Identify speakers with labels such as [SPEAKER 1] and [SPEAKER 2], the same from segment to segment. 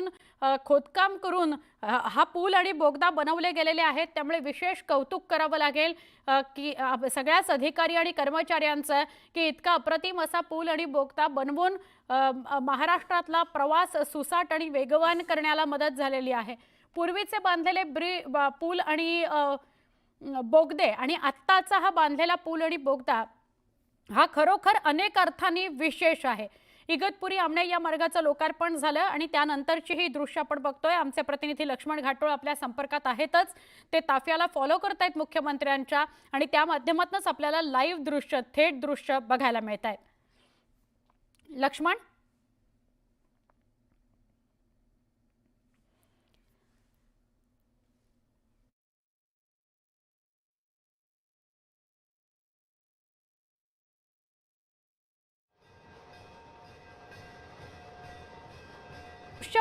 [SPEAKER 1] बनवून खोदकाम करून हा पूल आणि बोगदा बनवले गेलेले आहेत. त्यामुळे विशेष कौतुक करावं लागेल की सगळ्याच अधिकारी आणि कर्मचाऱ्यांचं की इतका अप्रतिम असा पूल आणि बोगदा बनवून महाराष्ट्रातला प्रवास सुसाट आणि वेगवान करण्याला मदत झालेली आहे. पूर्वीचे बांधलेले ब्रि पूल आणि बोगदे आणि आत्ताचा हा बांधलेला पूल आणि बोगदा हा खरोखर अनेक अर्थाने विशेष आहे. इगतपुरी आमणे या मार्गाचं लोकार्पण झालं आणि त्यानंतरची ही दृश्य आपण बघतोय. आमचे प्रतिनिधी लक्ष्मण घाटोळ आपल्या संपर्कात आहेतच. ते ताफ्याला फॉलो करतायत मुख्यमंत्र्यांच्या आणि त्या माध्यमातूनच आपल्याला लाईव्ह दृश्य थेट दृश्य बघायला मिळत आहेत लक्ष्मण?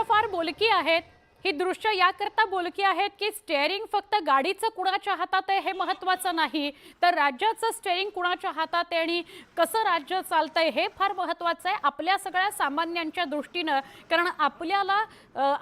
[SPEAKER 1] फार बोलकी आहेत. ही दृश्य याकरता बोलकी आहेत की स्टेअरिंग फक्त गाडीचं कुणाच्या हातात आहे हे महत्त्वाचं नाही. तर राज्याचं स्टेअरिंग कुणाच्या हातात आहे आणि कसं राज्य चालतंय हे फार महत्त्वाचं आहे आपल्या सगळ्या सामान्यांच्या दृष्टीनं. कारण आपल्याला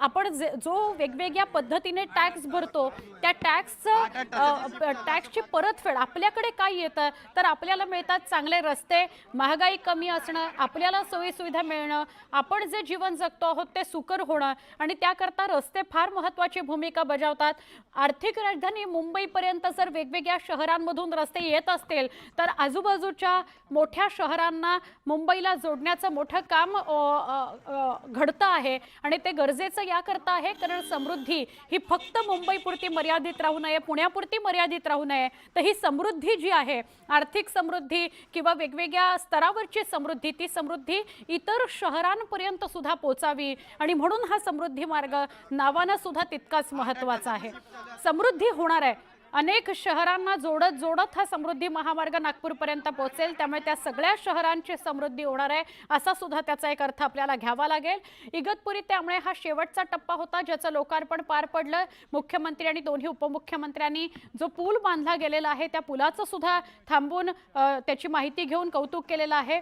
[SPEAKER 1] आपण जे- जो वेगवेगळ्या पद्धतीने टॅक्स भरतो त्या टॅक्सचं टॅक्सची परतफेड आपल्याकडे काय येतं? तर आपल्याला मिळतात चांगले रस्ते महागाई कमी असणं आपल्याला सोयीसुविधा मिळणं आपण जे जीवन जगतो आहोत ते सुकर होणं आणि त्याकरता रस्ते रस्ते फार महत्त्वाची भूमिका बजावतात. आर्थिक राजधानी मुंबईपर्यंत जर वेगवेगळ्या शहरांमधून रस्ते येत असतील तर आजूबाजूच्या मोठ्या शहरांना मुंबईला जोडण्याचं मोठं काम घडतं आहे आणि ते गरजेचं याकरता आहे. कारण समृद्धी ही फक्त मुंबईपुरती मर्यादित राहू नये पुण्यापुरती मर्यादित राहू नये तर ही समृद्धी जी आहे आर्थिक समृद्धी किंवा वेगवेगळ्या स्तरावरची समृद्धी ती समृद्धी इतर शहरांपर्यंत सुद्धा पोचावी आणि म्हणून हा समृद्धी मार्ग नावानं सुद्धा तितकाच महत्त्वाचा आहे. समृद्धी होणार आहे. अनेक शहरांना जोडत जोडत हा समृद्धी महामार्ग नागपूरपर्यंत पोहोचेल. त्यामुळे त्या सगळ्या शहरांची समृद्धी होणार आहे असा सुद्धा त्याचा एक अर्थ आपल्याला घ्यावा लागेल. इगतपुरी त्यामुळे हा शेवटचा टप्पा होता ज्याचं लोकार्पण पार पडलं. मुख्यमंत्री आणि दोन्ही उपमुख्यमंत्र्यांनी जो पूल बांधला गेलेला आहे त्या पुलाचं सुद्धा थांबून त्याची माहिती घेऊन कौतुक केलेलं आहे.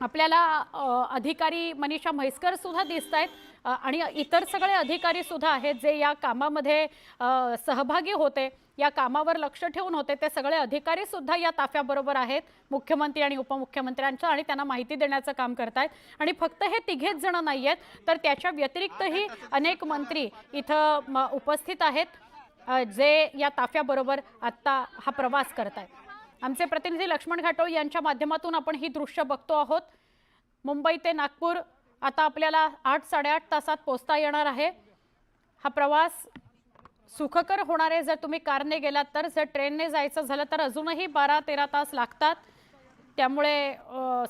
[SPEAKER 1] आपल्याला अधिकारी मनीषा म्हैसकर सुद्धा दिसत आहेत आणि इतर सगळे अधिकारी सुद्धा आहेत जे या कामामध्ये सहभागी होते या कामावर लक्ष ठेवून होते ते सगळे अधिकारी सुद्धा या ताफ्याबरोबर आहेत मुख्यमंत्री आणि उपमुख्यमंत्र्यांचं आणि त्यांना माहिती देण्याचं काम करतायत. आणि फक्त हे तिघेच जण नाही आहेत तर त्याच्या व्यतिरिक्तही अनेक मंत्री इथं म, उपस्थित आहेत जे या ताफ्याबरोबर आत्ता हा प्रवास करत आहेत आमचे प्रतिनिधी लक्ष्मण घाटोळ यांच्या माध्यमातून आपण ही दृश्य बघतो आहोत. मुंबई ते नागपूर आता आपल्याला आठ साडेआठ तासात पोचता येणार आहे. हा प्रवास सुखकर होणार आहे. जर तुम्ही कारने गेलात तर जर ट्रेनने जायचं झालं तर अजूनही बारा तेरा तास लागतात. त्यामुळे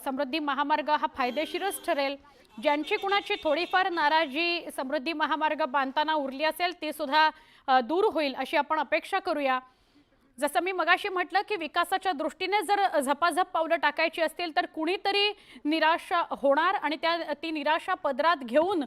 [SPEAKER 1] समृद्धी महामार्ग हा फायदेशीरच ठरेल. ज्यांची कुणाची थोडीफार नाराजी समृद्धी महामार्ग बांधताना उरली असेल ती सुद्धा दूर होईल अशी आपण अपेक्षा करूया. जसं मी मगाशी म्हटलं की विकासाच्या दृष्टीने जर झपाझप पावलं टाकायची असतील तर कुणीतरी निराशा होणार आणि त्या ती निराशा पदरात घेऊन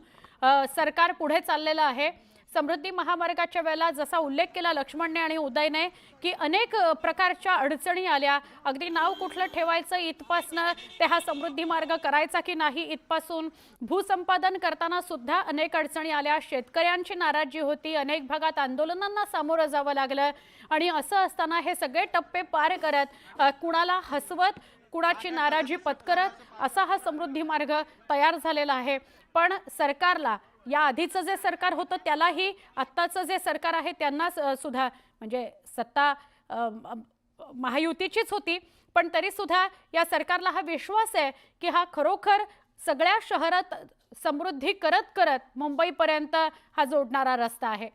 [SPEAKER 1] सरकार पुढे चाललेलं आहे. समृद्धी महामार्गाच्या वेळेला जसा उल्लेख केला लक्ष्मणने आणि उदयने की अनेक प्रकारच्या अडचणी आल्या. अगदी नाव कुठलं ठेवायचं इथपासनं ते हा समृद्धी मार्ग करायचा की नाही इथपासून? भूसंपादन करताना सुद्धा अनेक अडचणी आल्या. शेतकऱ्यांची नाराजी होती. अनेक भागात आंदोलनांना सामोरं जावं लागलं. आणि असं असताना हे सगळे टप्पे पार करत कुणाला हसवत कुणाची नाराजी पत्करत असा हा समृद्धी मार्ग तयार झालेला आहे. पण सरकारला या आधीचं जे सरकार होतं त्यालाही आत्ताचं जे सरकार आहे त्यांना सुद्धा म्हणजे सत्ता महायुतीचीच होती. पण तरीसुद्धा या सरकारला हा विश्वास आहे की हा खरोखर सगळ्या शहरात समृद्धी करत करत मुंबईपर्यंत हा जोडणारा रस्ता आहे.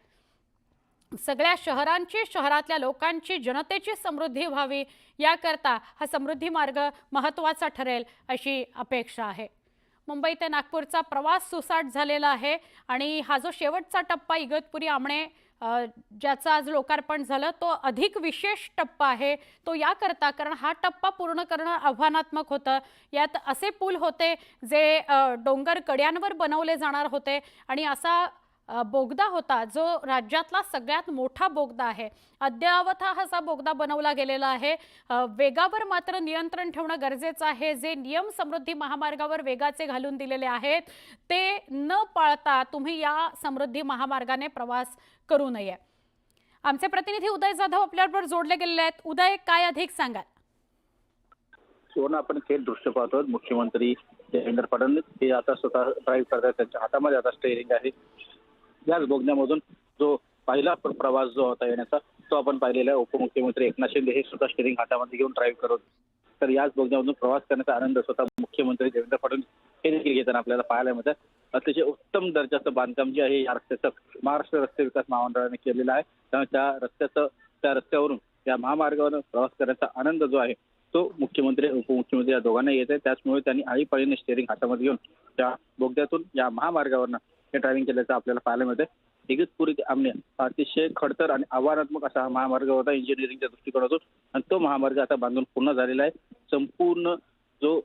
[SPEAKER 1] सगळ्या शहरांची शहरातल्या लोकांची जनतेची समृद्धी व्हावी याकरता हा समृद्धी मार्ग महत्त्वाचा ठरेल अशी अपेक्षा आहे. मुंबई ते नागपूरचा प्रवास सुसाट झालेला आहे आणि हा जो शेवटचा टप्पा इगतपुरी आमणे ज्याचं आज लोकार्पण झालं तो अधिक विशेष टप्पा आहे. तो याकरता कारण हा टप्पा पूर्ण करणं आव्हानात्मक होतं. यात असे पूल होते जे डोंगर कड्यांवर बनवले जाणार होते आणि असा बोगदा होता जो राज्यातला सगळ्यात मोठा बोगदा आहे. अद्ययावत हा असा बोगदा बनवला गेलेला आहे. वेगावर मात्र नियंत्रण ठेवणं गरजेचं आहे. जे नियम समृद्धी महामार्गावर वेगाचे घालून दिलेले आहेत ते न पाळता तुम्ही या समृद्धी महामार्गाने प्रवास करू नये. आमचे प्रतिनिधी उदय जाधव आपल्याबरोबर जोडले गेलेले आहेत. उदय काय अधिक सांगाल?
[SPEAKER 2] सुवर्ण आपण थेट दृश्य पाहतो मुख्यमंत्री देवेंद्र फडणवीस हे आता स्वतः ड्राईव्ह करतात त्यांच्या हातामध्ये आता स्टेअरिंग आहे. याच बोगद्यामधून जो पहिला प्रवास जो होता येण्याचा तो आपण पाहिलेला आहे. उपमुख्यमंत्री एकनाथ शिंदे हे स्वतः स्टेरिंग हातामध्ये घेऊन ड्राईव्ह करत तर याच बोगद्यामधून प्रवास करण्याचा आनंद स्वतः मुख्यमंत्री देवेंद्र फडणवीस हे देखील घेताना आपल्याला पाहायला मिळतं अतिशय उत्तम दर्जाचं बांधकाम जे आहे या रस्त्याचं महाराष्ट्र रस्ते विकास महामंडळाने केलेलं आहे. त्यामुळे त्या रस्त्याचं त्या रस्त्यावरून त्या महामार्गावर प्रवास करण्याचा आनंद जो आहे तो मुख्यमंत्री उपमुख्यमंत्री या दोघांना येत आहे त्याचमुळे त्यांनी आळीपाळीने स्टेअरिंग हातामध्ये घेऊन त्या बोगद्यातून या महामार्गावरनं हे ड्रायव्हिंग केल्याचं आपल्याला पाहायला मिळते इगतपुरी ते आमने अतिशय खडतर आणि आव्हानात्मक असा हा महामार्ग होता इंजिनिअरिंगच्या दृष्टिकोनातून. आणि तो महामार्ग आता बांधून पूर्ण झालेला आहे. संपूर्ण जो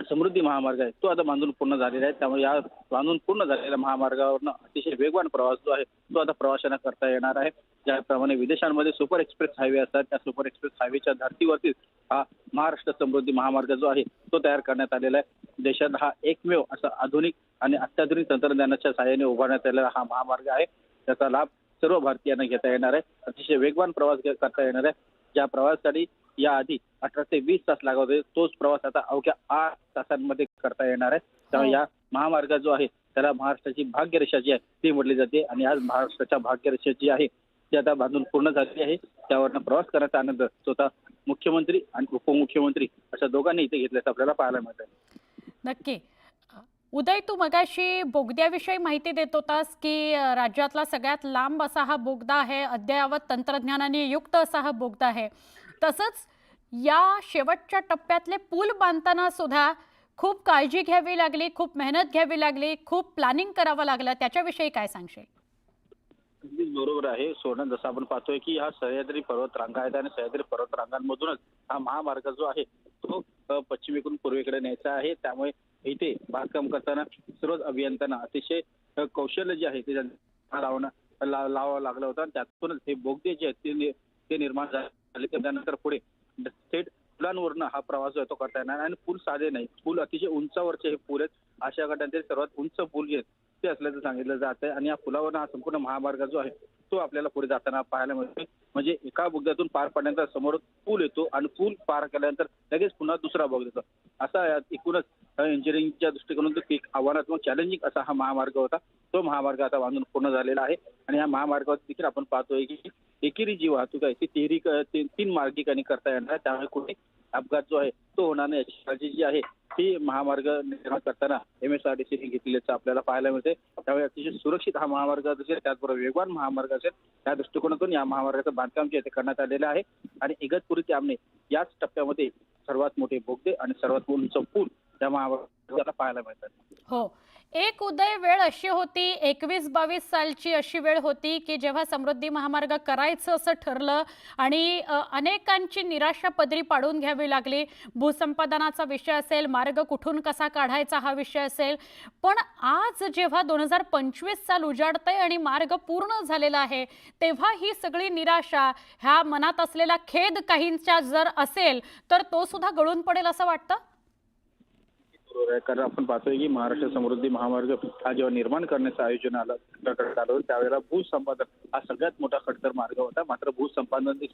[SPEAKER 2] समृद्धी महामार्ग आहे. तो आता बांधून पूर्ण झालेला आहे. त्यामुळे या बांधून पूर्ण झालेल्या महामार्गावरनं अतिशय वेगवान प्रवास जो आहे तो आता प्रवाशांना करता येणार आहे. ज्याप्रमाणे विदेशांमध्ये सुपर एक्सप्रेस हायवे असतात. त्या सुपर एक्सप्रेस हायवेच्या धर्तीवरतीच हा महाराष्ट्र समृद्धी महामार्ग जो आहे तो तयार करण्यात आलेला आहे. देशात हा एकमेव असा आधुनिक आणि अत्याधुनिक तंत्रज्ञानाच्या सहाय्याने उभारण्यात आलेला हा महामार्ग आहे. त्याचा लाभ सर्व भारतीयांना घेता येणार आहे. अतिशय वेगवान प्रवास करता येणार आहे. ज्या प्रवासासाठी याआधी अठरा ते वीस तास लागत होते तोच प्रवास आता अवघ्या आठ तासांमध्ये करता येणार आहे. त्यामुळे
[SPEAKER 1] हो.
[SPEAKER 2] या महामार्ग जो आहे त्याला महाराष्ट्राची भाग्यरेषा जी आहे ती म्हटली जाते. आणि आज महाराष्ट्राच्या भाग्यरेषा जी आहे ती आता बांधून पूर्ण झालेली आहे. त्यावरनं प्रवास करण्याचा आनंद स्वतः मुख्यमंत्री आणि उपमुख्यमंत्री अशा दोघांनी इथे घेतल्याचं आपल्याला पाहायला मिळत आहे
[SPEAKER 1] नक्की. उदय तू मगाशी बोगद्याविषयी माहिती देत होतास की राज्यातला सगळ्यात लांब असा हा बोगदा आहे अद्ययावत तंत्रज्ञानाने युक्त असा हा बोगदा आहे. तसंच या शेवटच्या टप्प्यातले पूल बांधताना सुद्धा खूप काळजी घ्यावी लागली खूप मेहनत घ्यावी लागली खूप प्लॅनिंग करावं लागलं. त्याच्याविषयी काय सांगशील?
[SPEAKER 2] अगदीच बरोबर आहे. सोनं जसं आपण पाहतोय की हा सह्याद्री पर्वत रांगा आहेत आणि सह्याद्री पर्वत रांगांमधूनच हा महामार्ग जो आहे तो पश्चिमेकडून पूर्वेकडे न्यायचा आहे. त्यामुळे इथे बांधकाम करताना सर्वच अभियंत्यांना अतिशय कौशल्य जे आहे ते लावणं ला- लावावं लागलं होतं. आणि त्यातूनच हे बोगदे जे आहेत ते निर्माण झाले. त्यानंतर पुढे थेट पुलांवरनं हा प्रवास जो आहे तो करता येणार आणि पूल साधे नाही. पूल अतिशय उंचावरचे हे पूल आहेत. आशिया गटातील सर्वात उंच पूल जे आहेत ते असल्याचं सांगितलं जात आहे. आणि या पुलावरनं हा संपूर्ण महामार्ग जो आहे तो आपल्याला पुढे जाताना पाहायला मिळतो म्हणजे एका बोगद्यातून पार पडण्यानंतर समोर पूल येतो आणि पूल पार केल्यानंतर लगेच पुन्हा दुसरा बोगदा येतो. असा एकूणच इंजिनिअरिंगच्या दृष्टिकोनातून एक आव्हानात्मक चॅलेंजिंग असा हा महामार्ग होता. तो महामार्ग आता बांधून पूर्ण झालेला आहे. आणि या महामार्गावर देखील आपण पाहतोय की एकेरी जी वाहतूक आहे ती तेरी तीन मार्गिकांनी करता येणार आहे. त्यामुळे कुठे अपघात जो आहे तो होणार नाही. याची काळजी जी आहे ती महामार्ग निर्माण करताना एम एस आर टी सीने आपल्याला पाहायला मिळते त्यामुळे अतिशय सुरक्षित हा महामार्ग असेल त्याचबरोबर वेगवान महामार्ग असेल त्या दृष्टिकोनातून या महामार्गाचं बांधकाम जे आहे ते करण्यात आलेलं आहे. आणि इगतपुरी ते आमने याच टप्प्यामध्ये सर्वात मोठे बोगदे आणि सर्वात उंच पूल त्या महामार्ग पाहायला मिळतात.
[SPEAKER 1] हो. एक उदय वेळ अशी होती एकवीस बावीस सालची अशी वेळ होती की जेव्हा समृद्धी महामार्ग करायचं असं ठरलं आणि अनेकांची निराशा पदरी पाडून घ्यावी लागली. भूसंपादनाचा विषय असेल मार्ग कुठून कसा काढायचा हा विषय असेल. पण आज जेव्हा दोन हजार पंचवीस साल उजाडतंय आणि मार्ग पूर्ण झालेला आहे तेव्हा ही सगळी निराशा ह्या मनात असलेला खेद काहींच्या जर असेल तर तो सुद्धा गळून पडेल असं वाटतं?
[SPEAKER 2] बरोबर आहे. कारण आपण पाहतोय की महाराष्ट्र समृद्धी महामार्ग हा जेव्हा निर्माण करण्याचं आयोजन आलं करण्यात आलं त्यावेळेला भूसंपादन हा सगळ्यात मोठा खडतर मार्ग होता. मात्र भूसंपादन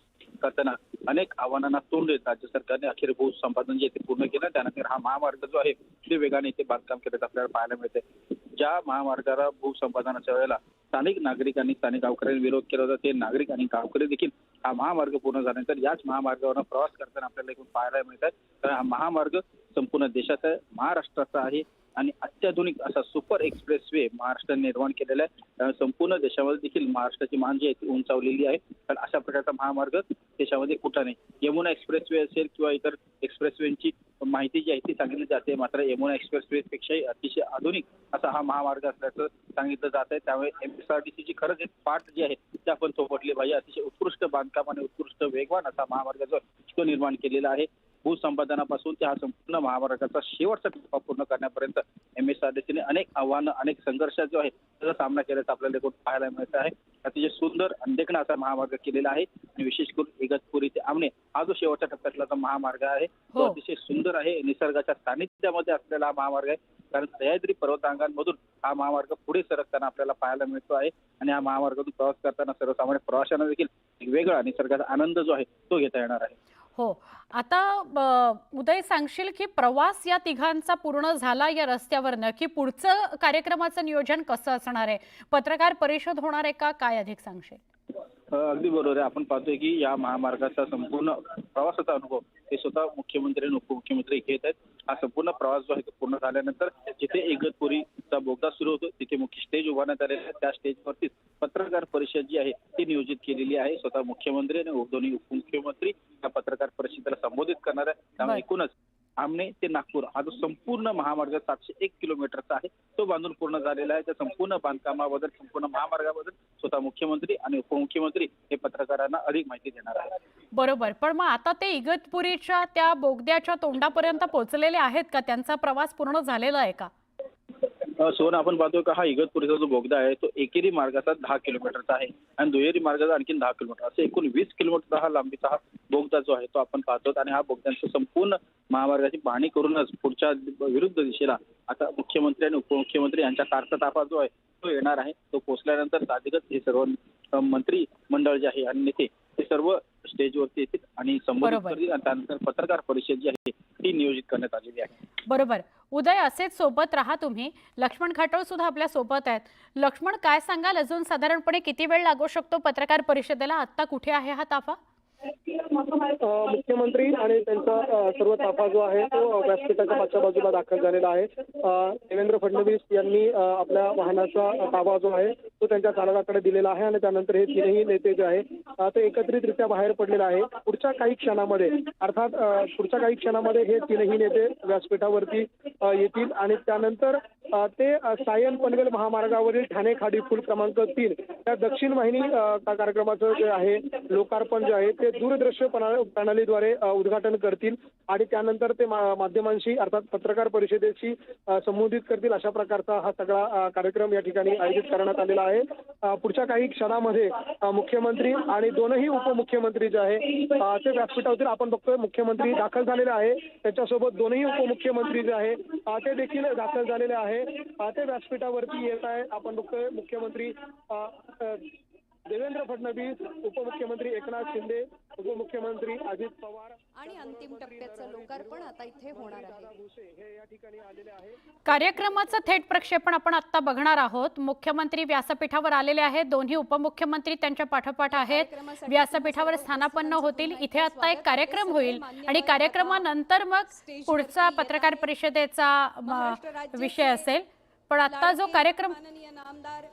[SPEAKER 2] करताना अनेक आव्हानांना तोंड देत राज्य सरकारने अखेर भूसंपादन जे ते पूर्ण केलं त्यानंतर हा महामार्ग जो आहे ते वेगाने इथे बांधकाम केलं आपल्याला पाहायला मिळते ज्या महामार्गाला भूसंपादनाच्या वेळेला स्थानिक नागरिकांनी स्थानिक गावकऱ्यांनी विरोध केला होता ते नागरिक आणि गावकरी देखील हा महामार्ग पूर्ण झाल्यानंतर याच महामार्गावर प्रवास करताना आपल्याला एकूण पाहायला मिळतात तर हा महामार्ग संपूर्ण देशाचा आहे महाराष्ट्राचा आहे आणि अत्याधुनिक असा सुपर एक्सप्रेस वे महाराष्ट्राने निर्माण केलेला आहे. संपूर्ण देशामध्ये देखील महाराष्ट्राची मान जी आहे ती उंचावलेली आहे. कारण अशा प्रकारचा महामार्ग देशामध्ये कुठं नाही. यमुना एक्सप्रेस वे असेल किंवा इतर एक्सप्रेस वेची माहिती जी आहे ती सांगितली जाते मात्र यमुना एक्सप्रेस वे पेक्षाही अतिशय आधुनिक असा हा महामार्ग असल्याचं सांगितलं जात आहे. त्यामुळे एम एस आर खरंच एक पाठ जी आहे ती आपण थोपटली पाहिजे. अतिशय उत्कृष्ट बांधकाम आणि उत्कृष्ट वेगवान असा महामार्ग जो तो निर्माण केलेला आहे. भूसंपादनापासून ते हा संपूर्ण महामार्गाचा शेवटचा टप्पा पूर्ण करण्यापर्यंत एम एस आर टी सीने अनेक आव्हानं अनेक संघर्ष जो आहे त्याचा सामना केल्याचं आपल्याला एकूण पाहायला मिळत आहे. अतिशय सुंदर आणि देखणा असा महामार्ग केलेला आहे आणि विशेष करून इगतपुरी ते आमणे हा जो शेवटच्या टप्प्यातला महामार्ग आहे तो
[SPEAKER 1] हो.
[SPEAKER 2] अतिशय सुंदर आहे. निसर्गाच्या सानिध्यामध्ये असलेला हा महामार्ग आहे. कारण सह्याद्री पर्वतांगांमधून हा महामार्ग पुढे सरकताना आपल्याला पाहायला मिळतो आहे आणि हा महामार्गातून प्रवास करताना सर्वसामान्य प्रवाशांना देखील वेगळा निसर्गाचा आनंद जो आहे तो घेता येणार आहे.
[SPEAKER 1] हो. आता उदय सांगशील की प्रवास या तिघांचा पूर्ण झाला या रस्त्यावरनं की पुढचं कार्यक्रमाचं नियोजन कसं असणार आहे? पत्रकार परिषद होणार आहे का? काय अधिक सांगशील?
[SPEAKER 2] अगदी बरोबर आहे. आपण पाहतोय की या महामार्गाचा संपूर्ण प्रवासाचा अनुभव हे स्वतः मुख्यमंत्री आणि उपमुख्यमंत्री घेत आहेत. हा संपूर्ण प्रवास जो आहे तो पूर्ण झाल्यानंतर जिथे इगतपुरीचा बोगदा सुरू होतो तिथे मुख्य स्टेज उभारण्यात आलेला आहे. त्या स्टेजवरतीच पत्रकार परिषद जी आहे ती नियोजित केलेली आहे. स्वतः मुख्यमंत्री आणि दोन्ही उपमुख्यमंत्री या पत्रकार परिषदेला संबोधित करणार आहे. त्यामुळे. एकूणच आमने ते नागपूर. हा जो संपूर्ण महामार्ग सातशे एक किलोमीटरचा आहे तो बांधून पूर्ण झालेला आहे. त्या संपूर्ण बांधकामाबद्दल संपूर्ण महामार्गाबद्दल स्वतः मुख्यमंत्री आणि उपमुख्यमंत्री हे पत्रकारांना अधिक माहिती देणार आहेत.
[SPEAKER 1] बरोबर. पण मग आता ते इगतपुरीच्या त्या बोगद्याच्या तोंडापर्यंत पोहोचलेले आहेत का? त्यांचा प्रवास पूर्ण झालेला आहे का?
[SPEAKER 2] सोन आपण पाहतोय का हा इगतपुरीचा जो बोगदा आहे तो एकेरी मार्गाचा दहा किलोमीटरचा आहे आणि दुहेरी मार्गाचा आणखी दहा किलोमीटर. असे एकूण वीस किलोमीटरचा हा लांबीचा हा बोगदा जो आहे तो आपण पाहतो आणि हा बोगद्यांचं संपूर्ण महामार्गाची पाहणी करूनच पुढच्या विरुद्ध दिशेला आता मुख्यमंत्री आणि उपमुख्यमंत्री यांच्या कारचा ताफा जो आहे तो येणार आहे. तो पोहोचल्यानंतर साहजिकच हे सर्व मंत्री मंडळ जे आहे आणि नेते हे सर्व स्टेजवरती येतील आणि संबोधित. करतील आणि त्यानंतर पत्रकार परिषद जी आहे ती नियोजित करण्यात आलेली आहे.
[SPEAKER 1] बरोबर. उदय असेच सोबत राहा तुम्ही. लक्ष्मण खाटोळ सुद्धा आपल्यासोबत आहेत. लक्ष्मण काय सांगाल? अजून साधारणपणे किती वेळ लागू शकतो पत्रकार परिषदेला? आत्ता कुठे आहे हा ताफा?
[SPEAKER 3] मुख्यमंत्री आणि त्यांचा सर्व ताफा जो आहे तो व्यासपीठाच्या मागच्या बाजूला दाखल झालेला आहे. देवेंद्र फडणवीस यांनी आपल्या वाहनाचा ताबा जो आहे तो त्यांच्या चालकाकडे दिलेला आहे आणि त्यानंतर हे तीनही नेते जे आहे ते एकत्रितरित्या बाहेर पडलेले आहे. पुढच्या काही क्षणामध्ये अर्थात पुढच्या काही क्षणामध्ये हे तीनही नेते व्यासपीठावरती येतील आणि त्यानंतर ते सायन पनवेल महामार्गावरील ठाणे खाडी पूल क्रमांक तीन. त्या दक्षिण वाहिनी कार्यक्रमाचं जे आहे लोकार्पण जे आहे ते दूरदृश्य प्रणा- प्रणालीद्वारे उद्घाटन करतील आणि त्यानंतर ते माध्यमांशी अर्थात पत्रकार परिषदेशी संबोधित करतील अशा प्रकारचा हा सगळा कार्यक्रम या ठिकाणी आयोजित करण्यात आलेला आहे. पुढच्या काही क्षणामध्ये मुख्यमंत्री आणि दोनही उपमुख्यमंत्री जे आहे ते व्यासपीठावरील आपण बघतोय मुख्यमंत्री दाखल झालेले आहे. त्याच्यासोबत दोनही उपमुख्यमंत्री जे आहे ते देखील दाखल झालेले आहे. अ, ते व्यासपीठावरती येत आहे. आपण बघतोय मुख्यमंत्री देवेंद्र फडणवीस उपमुख्यमंत्री एकनाथ शिंदे उपमुख्यमंत्री अजित पवार
[SPEAKER 4] आणि अंतिम टप्प्याचं लोकार्पण आता इथे होणार आहे.
[SPEAKER 3] भुसे हे या ठिकाणी आलेले आहे
[SPEAKER 1] कार्यक्रमाचं थेट प्रक्षेपण आपण आत्ता बघणार आहोत. मुख्यमंत्री व्यासपीठावर आलेले आहेत. दोन्ही उपमुख्यमंत्री त्यांच्या पाठोपाठ आहेत. व्यासपीठावर स्थानापन्न होतील. इथे आता एक कार्यक्रम. होईल. आणि कार्यक्रमानंतर मग पुढचा पत्रकार. परिषदेचा विषय असेल. पण आता जो कार्यक्रम